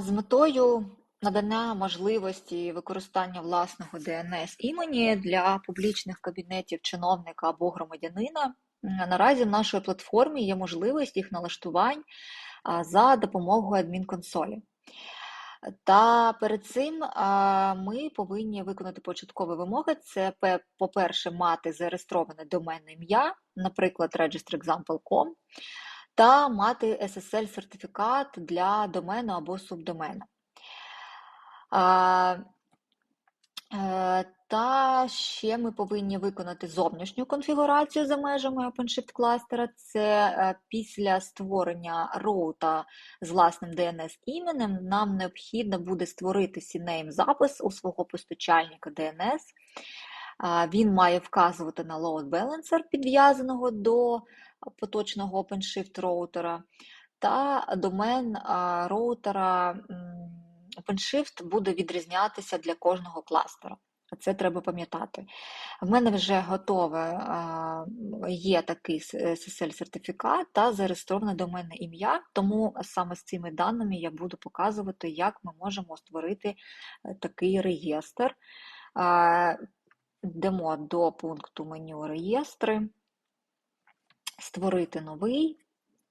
З метою надання можливості використання власного DNS імені для публічних кабінетів чиновника або громадянина. Наразі в нашій платформі є можливість їх налаштувань за допомогою адмінконсолі. Та перед цим ми повинні виконати початкові вимоги. Це, по-перше, мати зареєстроване доменне ім'я, наприклад, registerexample.com, та мати SSL-сертифікат для домену або субдомену. Е, та ще ми повинні виконати зовнішню конфігурацію за межами OpenShift кластера. Це е, після створення роута з власним DNS-іменем нам необхідно буде створити CNAME запис у свого постачальника DNS. Він має вказувати на load balancer, підв'язаного до поточного OpenShift роутера, та домен роутера OpenShift буде відрізнятися для кожного кластера. Це треба пам'ятати. В мене вже готове є такий SSL-сертифікат та зареєстроване доменне ім'я, тому саме з цими даними я буду показувати, як ми можемо створити е, такий реєстр. Йдемо до пункту меню реєстри, створити новий,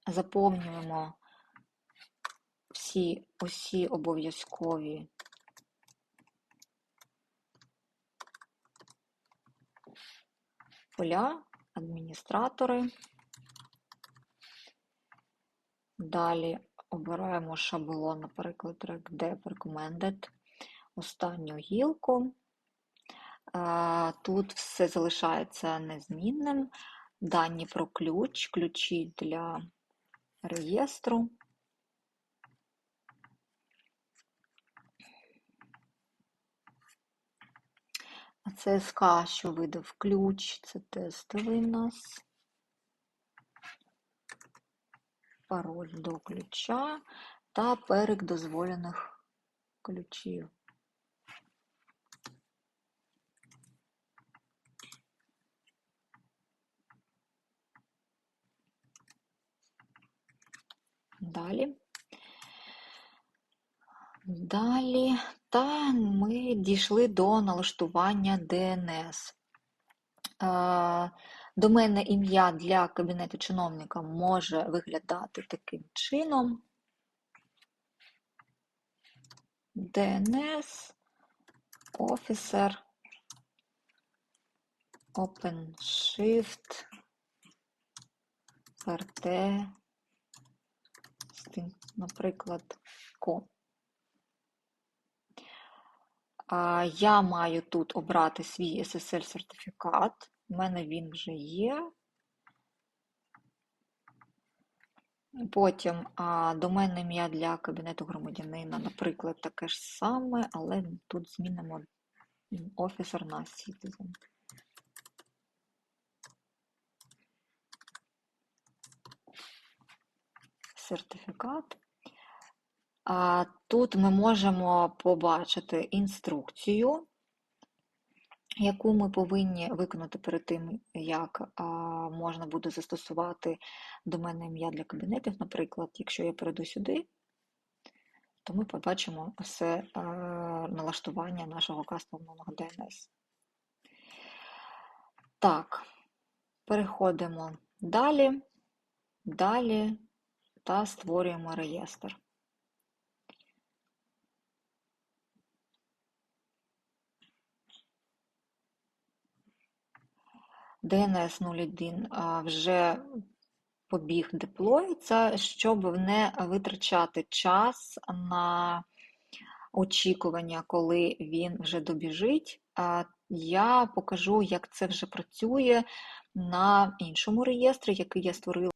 заповнюємо всі усі обов'язкові поля, адміністратори. Далі обираємо шаблон, наприклад, track recommended, останню гілку. Тут все залишається незмінним. Дані про ключ, ключі для реєстру. Це що видав ключ, це тестовий у нас. Пароль до ключа та перек дозволених ключів. Далі. Далі, та ми дійшли до налаштування DNS. Доменне ім'я для кабінету чиновника може виглядати таким чином. DNS, Officer, OpenShift, RT, наприклад, Com. Я маю тут обрати свій SSL-сертифікат. У мене він вже є. Потім доменне ім'я для кабінету громадянина, наприклад, таке ж саме, але тут змінимо офісер на Citizen. Сертифікат. Тут ми можемо побачити інструкцію, яку ми повинні виконати перед тим, як можна буде застосувати доменне ім'я для кабінетів. Наприклад, якщо я перейду сюди, то ми побачимо все налаштування нашого кастомного DNS. Так, переходимо далі, далі та створюємо реєстр. DNS 01 вже побіг деплоїться, щоб не витрачати час на очікування, коли він вже добіжить. Я покажу, як це вже працює на іншому реєстрі, який я створила.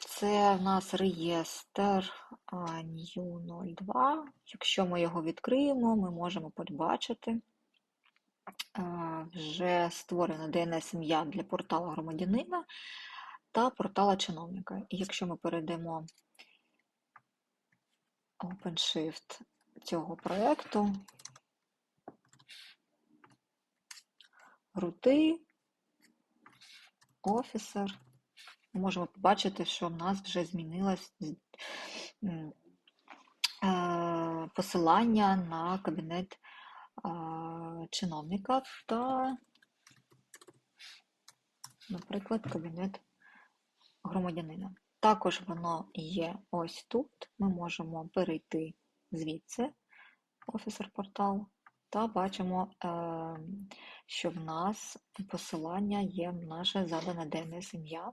Це в нас реєстр New02. Якщо ми його відкриємо, ми можемо побачити вже створено DNS-ім'я для порталу громадянина та портала чиновника. І якщо ми перейдемо OpenShift цього проєкту, рути, офісер, можемо побачити, що в нас вже змінилась посилання на кабінет чиновника та, наприклад, кабінет громадянина. Також воно є ось тут. Ми можемо перейти звідси, офісер портал, та бачимо, е, що в нас посилання є в наше задане DNS ім'я.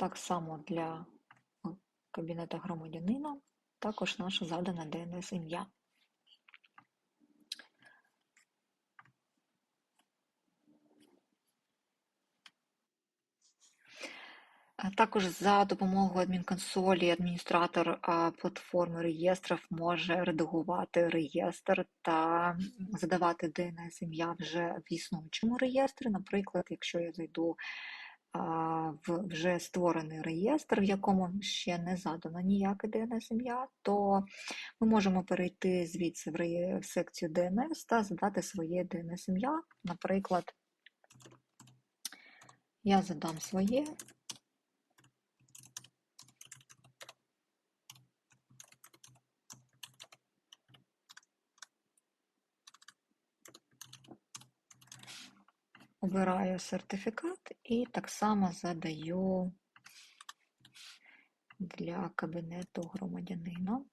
Так само для кабінета громадянина, також наше задане DNS ім'я. Також за допомогою адмінконсолі адміністратор платформи реєстрів може редагувати реєстр та задавати DNS ім'я вже в існуючому реєстрі. Наприклад, якщо я зайду в вже створений реєстр, в якому ще не задано ніяке ДНС-ім'я, то ми можемо перейти звідси в секцію ДНС та задати своє ДНС-ім'я. Наприклад, я задам своє. Обираю сертифікат і так само задаю для кабінету громадянина.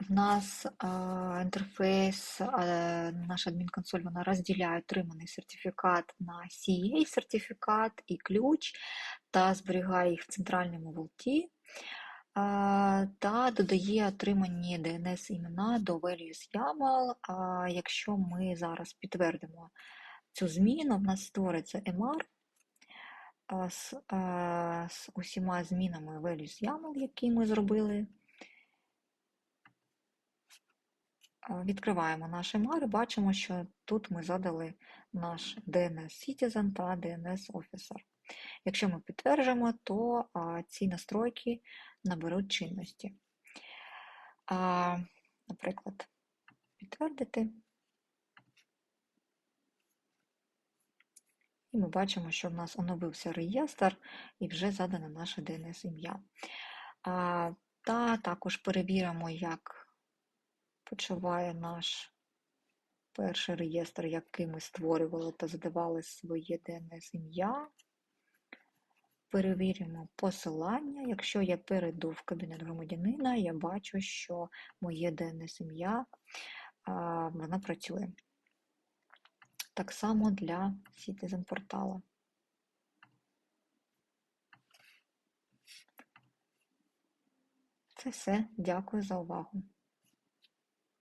В нас а, інтерфейс, а, наша адмінконсоль, вона розділяє отриманий сертифікат на CA-сертифікат і ключ та зберігає їх в центральному волті та додає отримані DNS-імена до values YAML. Якщо ми зараз підтвердимо цю зміну, в нас створиться MR з, з усіма змінами values YAML, які ми зробили. Відкриваємо наш MR і бачимо, що тут ми задали наш DNS Citizen та DNS Officer. Якщо ми підтверджуємо, то ці настройки наберуть чинності. Наприклад, підтвердити. І ми бачимо, що в нас оновився реєстр і вже задане наше DNS-ім'я. Та також перевіримо, як почуває наш перший реєстр, який ми створювали та задавали своє DNS-ім'я. Перевіримо посилання. Якщо я перейду в кабінет громадянина, я бачу, що моє DNS-ім'я вона працює. Так само для Citizen портала. Це все. Дякую за увагу.